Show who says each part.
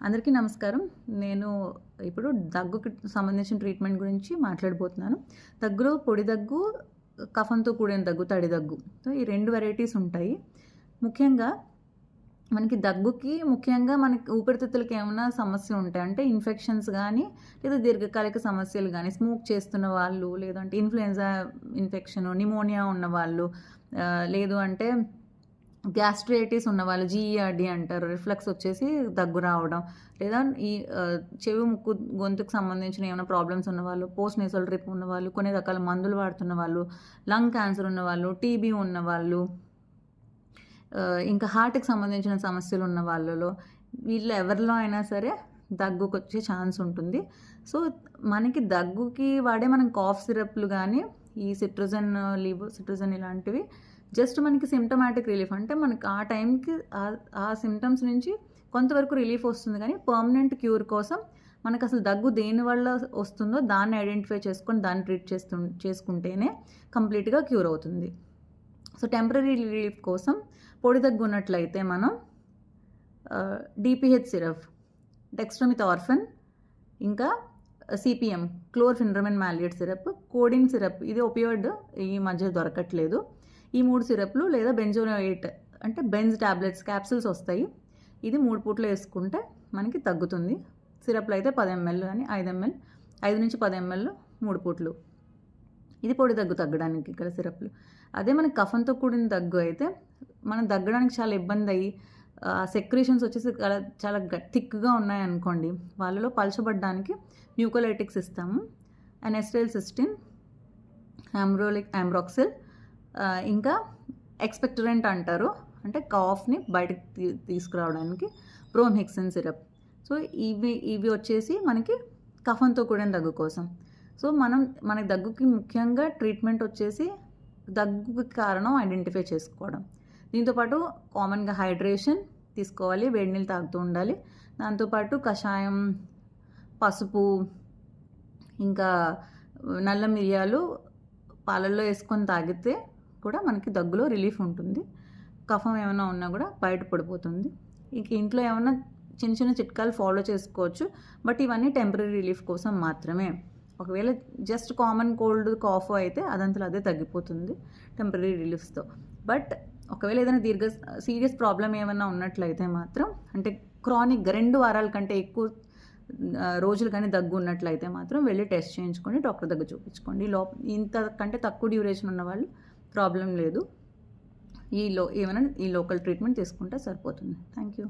Speaker 1: అందరికీ నమస్కారం. నేను ఇప్పుడు దగ్గుకి సంబంధించిన ట్రీట్మెంట్ గురించి మాట్లాడబోతున్నాను. దగ్గులో పొడి దగ్గు కఫంతో కూడిన దగ్గు తడి దగ్గు. సో ఈ రెండు వెరైటీస్ ఉంటాయి. ముఖ్యంగా మనకి దగ్గుకి ముఖ్యంగా మనకి ఊపిరితిత్తులకి ఏమైనా సమస్య ఉంటాయి. అంటే ఇన్ఫెక్షన్స్ కానీ లేదా దీర్ఘకాలిక సమస్యలు కానీ స్మోక్ చేస్తున్న వాళ్ళు లేదంటే ఇన్ఫ్లుయెన్జా ఇన్ఫెక్షన్ నిమోనియా ఉన్న వాళ్ళు లేదు అంటే గ్యాస్ట్రైటిస్ ఉన్న వాళ్ళు జీఈఆర్డి అంటారు రిఫ్లెక్స్ వచ్చేసి దగ్గు రావడం లేదా ఈ చెవి ముక్కు గొంతుకు సంబంధించిన ఏమైనా ప్రాబ్లమ్స్ ఉన్నవాళ్ళు పోస్ట్ నేసల్ ట్రిప్ ఉన్నవాళ్ళు కొన్ని రకాల మందులు వాడుతున్న వాళ్ళు లంగ్ క్యాన్సర్ ఉన్నవాళ్ళు టీబీ ఉన్నవాళ్ళు ఇంకా హార్ట్కి సంబంధించిన సమస్యలు ఉన్న వాళ్ళలో వీళ్ళు ఎవరిలో అయినా సరే దగ్గుకు వచ్చే ఛాన్స్ ఉంటుంది. సో మనకి దగ్గుకి వాడే మనం కాఫ్ సిరప్లు కానీ ఈ సిట్రజన్ లీబో సిట్రజన్ ఇలాంటివి జస్ట్ మనకి సిమ్టమాటిక్ రిలీఫ్ అంటే మనకి ఆ టైంకి ఆ- సిమ్టమ్స్ నుంచి కొంతవరకు రిలీఫ్ వస్తుంది కానీ పర్మనెంట్ క్యూర్ కోసం మనకు అసలు దగ్గు దేని వల్ల వస్తుందో దాన్ని ఐడెంటిఫై చేసుకొని దాన్ని ట్రీట్ చేస్తు చేసుకుంటేనే కంప్లీట్గా క్యూర్ అవుతుంది. సో టెంపరీ రిలీఫ్ కోసం పొడి దగ్గు ఉన్నట్లయితే మనం D P H syrup dextromethorphan ఇంకా C P M chlorpheniramine maleate syrup codeine syrup ఇది ఒపియోయిడ్ ఈ మధ్య దొరకట్లేదు. ఈ మూడు సిరప్లు లేదా బెంజోనోయిట్ అంటే బెంజ్ టాబ్లెట్స్ క్యాప్సిల్స్ వస్తాయి. ఇది మూడు పూట్లు వేసుకుంటే మనకి తగ్గుతుంది. సిరప్లు అయితే పది ఎంఎల్ కానీ ఐదు ఎంఎల్ ఐదు నుంచి పది ఎంఎల్ మూడు పూట్లు. ఇది పొడి దగ్గు తగ్గడానికి ఇక్కడ సిరప్లు. అదే మనకి కఫంతో కూడిన దగ్గు అయితే మనం దగ్గడానికి చాలా ఇబ్బంది అయ్యి సెక్రేషన్స్ వచ్చేసి చాలా చాలా థిక్గా ఉన్నాయనుకోండి వాళ్ళలో పలచబడ్డానికి మ్యూకోలైటిక్స్ ఇస్తాము. అనెస్టైల్ సిస్టిన్ ఆమ్రోలిక్ ఆమ్రాక్సిల్ ఇంకా ఎక్స్పెక్టరెంట్ అంటారు. అంటే కాఫ్ని బయటకు తీ తీసుకురావడానికి ప్రోన్హెక్సిన్ సిరప్ సో ఇవి ఇవి వచ్చేసి మనకి కఫంతో కూడిన దగ్గు కోసం. సో మనం మన దగ్గుకి ముఖ్యంగా ట్రీట్మెంట్ వచ్చేసి దగ్గుకి కారణం ఐడెంటిఫై చేసుకోవడం. దీంతోపాటు కామన్గా హైడ్రేషన్ తీసుకోవాలి వేడి నీళ్ళు తాగుతూ ఉండాలి. దాంతోపాటు కషాయం పసుపు ఇంకా నల్ల మిరియాలు పాలల్లో వేసుకొని తాగితే కూడా మనకి దగ్గులో రిలీఫ్ ఉంటుంది. కఫం ఏమైనా ఉన్నా కూడా బయట పడిపోతుంది. ఇంక ఇంట్లో ఏమైనా చిన్న చిన్న చిట్కాలు ఫాలో చేసుకోవచ్చు. బట్ ఇవన్నీ టెంపరీ రిలీఫ్ కోసం మాత్రమే. ఒకవేళ జస్ట్ కామన్ కోల్డ్ కాఫ్ అయితే అదంతలో అదే తగ్గిపోతుంది టెంపరీ రిలీఫ్స్తో బట్ ఒకవేళ ఏదైనా దీర్ఘ సీరియస్ ప్రాబ్లం ఏమైనా ఉన్నట్లయితే మాత్రం అంటే క్రానిక్గా రెండు వారాల కంటే ఎక్కువ రోజులు కానీ దగ్గు ఉన్నట్లయితే మాత్రం వెళ్ళి టెస్ట్ చేయించుకొని డాక్టర్ దగ్గర చూపించుకోండి. లో ఇంతకంటే తక్కువ డ్యూరేషన్ ఉన్న వాళ్ళు ప్రాబ్లం లేదు. ఈ లో ఏమైనా ఈ లోకల్ ట్రీట్మెంట్ తీసుకుంటే సరిపోతుంది. Thank you.